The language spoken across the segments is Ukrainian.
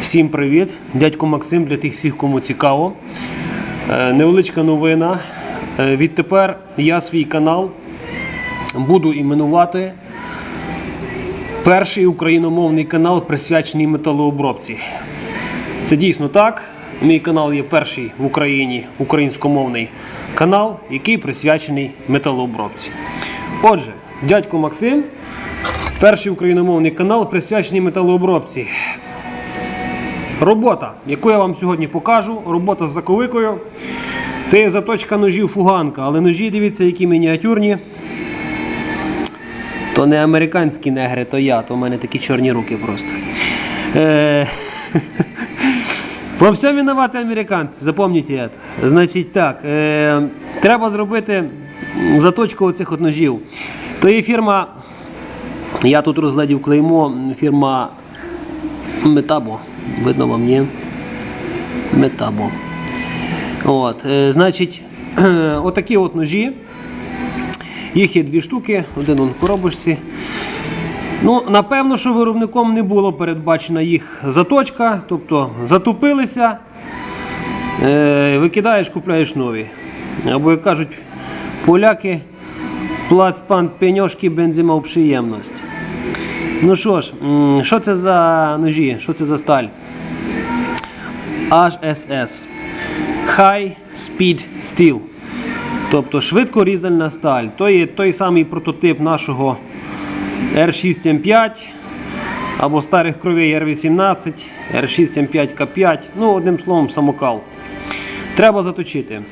Всім привіт! Дядько Максим для тих всіх, кому цікаво. Е, Невеличка новина. Е, Відтепер я свій канал буду іменувати перший україномовний канал, присвячений металообробці. Це дійсно так. Мій канал є перший в Україні українськомовний канал, який присвячений металообробці. Отже, дядько Максим, перший україномовний канал, присвячений металообробці. Робота, яку я вам сьогодні покажу, робота з заковикою. Це є заточка ножів фуганка, але ножі, дивіться, які мініатюрні. То не американські негри, то я, то в мене такі чорні руки просто. Е, Во всьому винуваті американці, запам'ятайте это. Значить так, е, треба зробити заточку оцих ножів. То є фірма, я тут розглядів клеймо, фірма Метабо. Видно вам, ні? Метабо. От, е, значить, отакі от ножі. Їх є дві штуки, один он в коробочці. Ну, напевно, що виробником не було передбачена їх заточка, тобто затупилися, е, викидаєш, купляєш нові. Або, як кажуть, поляки, плаць пан пеньошки, бензима приємність. Ну що ж, що це за ножі? Що це за сталь? HSS. High Speed Steel. Тобто швидкорізальна сталь. То є той самий прототип нашого R6M5 або старих кровей R18, R6M5K5. Ну, одним словом, самокал. Треба заточити.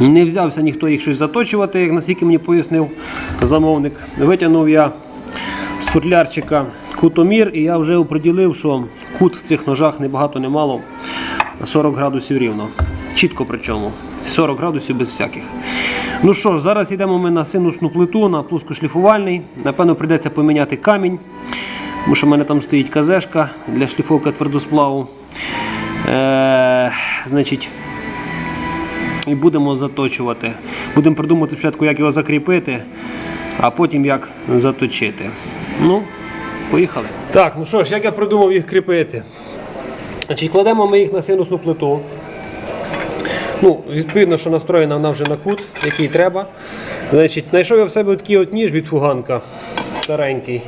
Не взявся ніхто їх щось заточувати, як наскільки мені пояснив замовник. Витягнув я з футлярчика кутомір, і я вже оприділив, що кут в цих ножах не багато не мало 40 градусів рівно. Чітко причому. 40 градусів без всяких. Ну що ж, зараз йдемо ми на синусну плиту, на плоскошліфувальний. Напевно, прийдеться поміняти камінь, тому що в мене там стоїть казешка для шліфовки твердосплаву. Е, значить, і будемо заточувати. Будемо придумати спочатку, як його закріпити, а потім як заточити. Ну, поїхали. Так, ну що ж, як я придумав їх кріпити? Значить, кладемо ми їх на синусну плиту. Ну, відповідно, що настроєна вона вже на кут, який треба. Значить, знайшов я в себе такий от ніж від фуганка старенький.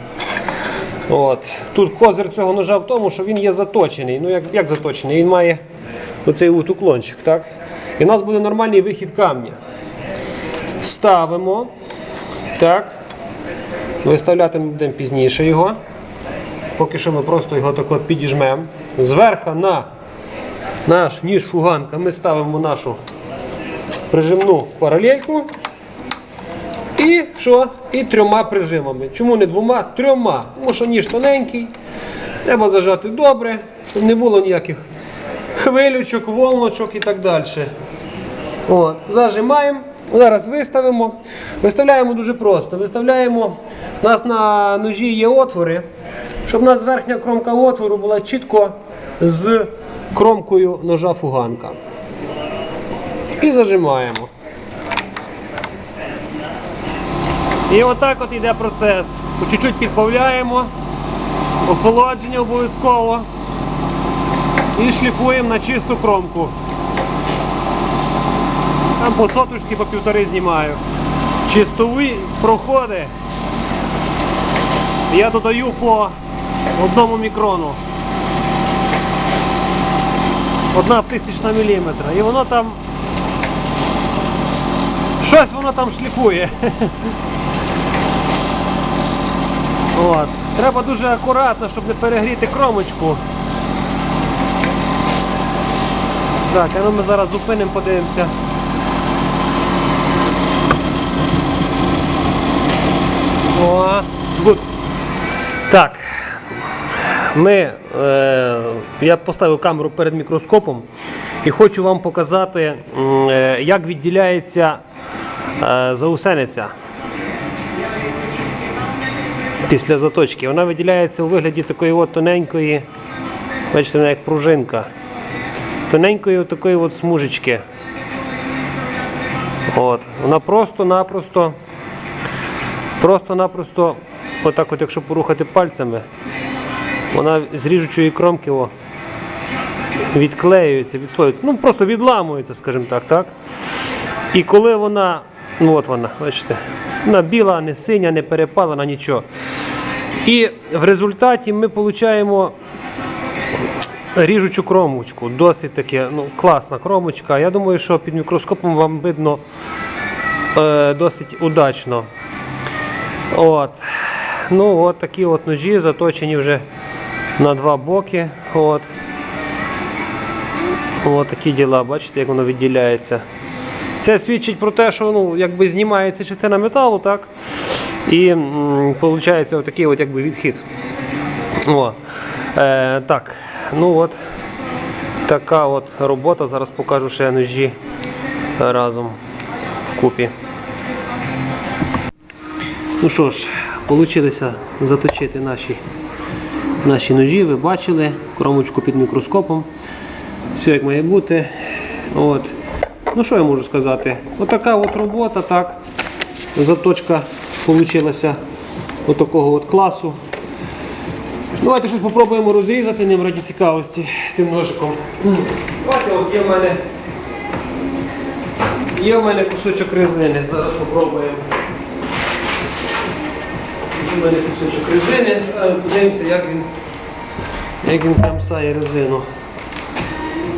От. Тут козир цього ножа в тому, що він є заточений. Ну, як, як заточений? Він має оцей от уклончик. Так? І у нас буде нормальний вихід камня. Ставимо. Так. Виставляти ми будемо пізніше його. Поки що ми просто його так от підіжмемо. Зверху на наш ніж фуганка ми ставимо нашу прижимну паралельку. І що? І трьома прижимами. Чому не двома? Трьома. Тому що ніж тоненький. Треба зажати добре, щоб не було ніяких хвилючок, волночок і так далі. От, Зажимаємо. Зараз виставимо. Виставляємо дуже просто. Виставляємо, у нас на ножі є отвори, щоб у нас верхня кромка отвору була чітко з кромкою ножа фуганка. І зажимаємо. І отак от йде процес. Чуть-чуть підбавляємо, охолодження обов'язково. І шліфуємо на чисту кромку. Там по соточці по півтори знімаю. Чистові проходи я додаю по одному мікрону. Одна тисячна міліметра. І воно там щось воно там шліфує. От. Треба дуже акуратно, щоб не перегріти кромочку. Так, а ну ми зараз зупинимо, подивимося. О, гуд. Так. Ми, е, я поставив камеру перед мікроскопом і хочу вам показати, е, як відділяється е, заусениця після заточки. Вона виділяється у вигляді такої от тоненької, бачите, вона як пружинка. Тоненької такої от смужечки. От. Вона просто-напросто, просто-напросто, отак от, якщо порухати пальцями, вона з ріжучої кромки о, відклеюється, відслоюється. Ну просто відламується, скажімо так, так? І коли вона, ну от вона, бачите, вона біла, не синя, не перепалена, нічого. І в результаті ми отримуємо ріжучу кромочку. Досить таки ну, класна кромочка. Я думаю, що під мікроскопом вам видно е, досить удачно. От. Ну, от такі от ножі заточені вже на два боки. От. От такі діла, бачите, як воно відділяється. Це свідчить про те, що ну, якби знімається частина металу, так? І виходить отакий от, якби, відхід. О. Е, так, ну от така от робота. Зараз покажу ще ножі разом вкупі. Ну що ж, вийшло заточити наші, наші ножі, ви бачили, кромочку під мікроскопом. Все як має бути. От. Ну що я можу сказати? Отака от робота, так. Заточка вийшла от такого от класу. Давайте щось спробуємо розрізати ним раді цікавості тим ножиком. Давайте от є в мене. Є в мене кусочок резини. Зараз спробуємо. Мене кусочок резини. Подивимося, як він, як він крамсає резину.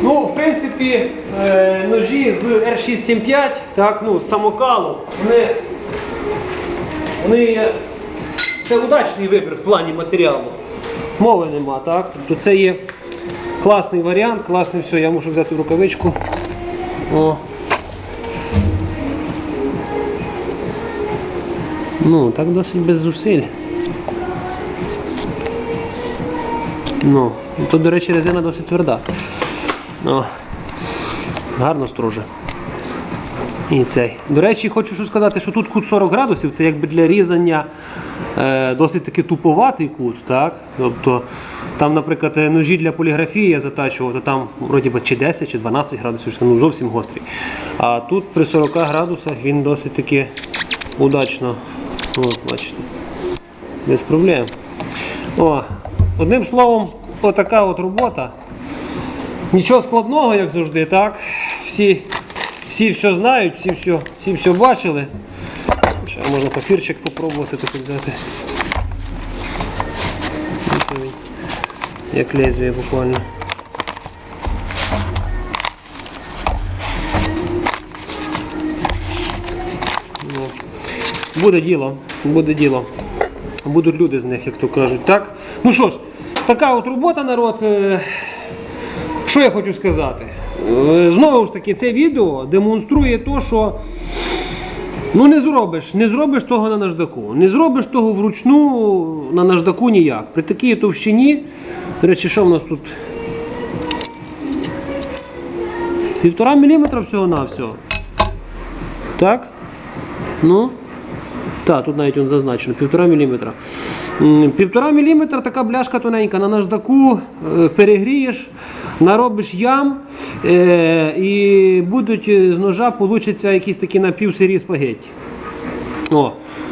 Ну, в принципі, е, ножі з R675, так, ну, з самокалу, вони, вони. Це удачний вибір в плані матеріалу. Мови нема, так? Тобто це є класний варіант, класний все, я мушу взяти рукавичку. О. Ну, так досить без зусиль. Ну, тут, до речі, резина досить тверда. О, гарно строже. І цей. До речі, хочу сказати, що тут кут 40 градусів, це якби для різання е, досить таки туповатий кут. Так? Тобто, там, наприклад, е, ножі для поліграфії я затачував, то там вроді би чи 10, чи 12 градусів, що ну, зовсім гострий. А тут при 40 градусах він досить таки удачно. О, бачите. Без проблем. О, одним словом, отака от робота. Нічого складного, як завжди, так? Всі, всі все знають, всі все, всі все бачили. Ще можна папірчик попробувати таки взяти. Як лезвие буквально. Буде діло, буде діло. Будуть люди з них, як то кажуть. Так? Ну що ж, така от робота, народ. Е, що я хочу сказати? Е, Знову ж таки, це відео демонструє те, що ну не зробиш, не зробиш того на наждаку. Не зробиш того вручну на наждаку ніяк. При такій товщині, до речі, що в нас тут? Півтора міліметра всього-навсього. Так? Ну? Так, тут навіть он зазначено, півтора міліметра. Півтора міліметра така бляшка тоненька на наждаку е, перегрієш, наробиш ям е, і будуть е, з ножа получаться якісь такі напівсирі спагетті. О,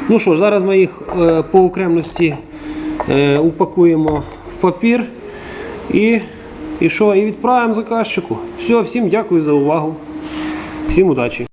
ну що ж, зараз ми їх по окремості упакуємо в папір і, і що, і відправимо заказчику. Все, всім дякую за увагу. Всім удачі!